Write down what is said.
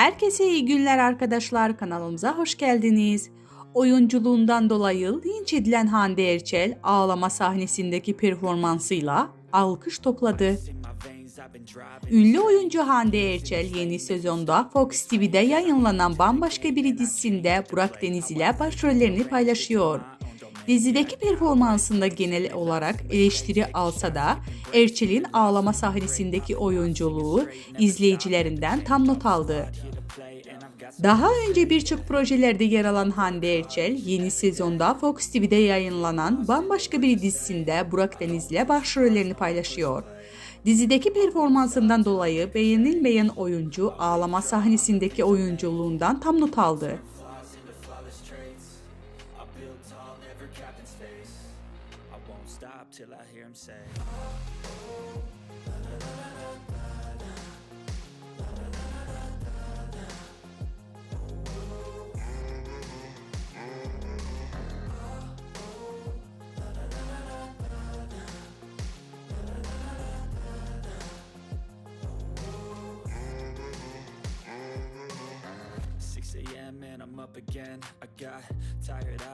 Herkese iyi günler arkadaşlar kanalımıza hoş geldiniz. Oyunculuğundan dolayı linç edilen Hande Erçel ağlama sahnesindeki performansıyla alkış topladı. Ünlü oyuncu Hande Erçel yeni sezonda Fox TV'de yayınlanan bambaşka bir dizisinde Burak Deniz ile başrollerini paylaşıyor. Dizideki performansında genel olarak eleştiri alsa da Erçel'in ağlama sahnesindeki oyunculuğu izleyicilerinden tam not aldı. Daha önce birçok projelerde yer alan Hande Erçel, yeni sezonda Fox TV'de yayınlanan bambaşka bir dizisinde Burak Deniz'le başrollerini paylaşıyor. Dizideki performansından dolayı beğenilmeyen oyuncu ağlama sahnesindeki oyunculuğundan tam not aldı. I won't stop till I hear him say up again. I got tired eyes.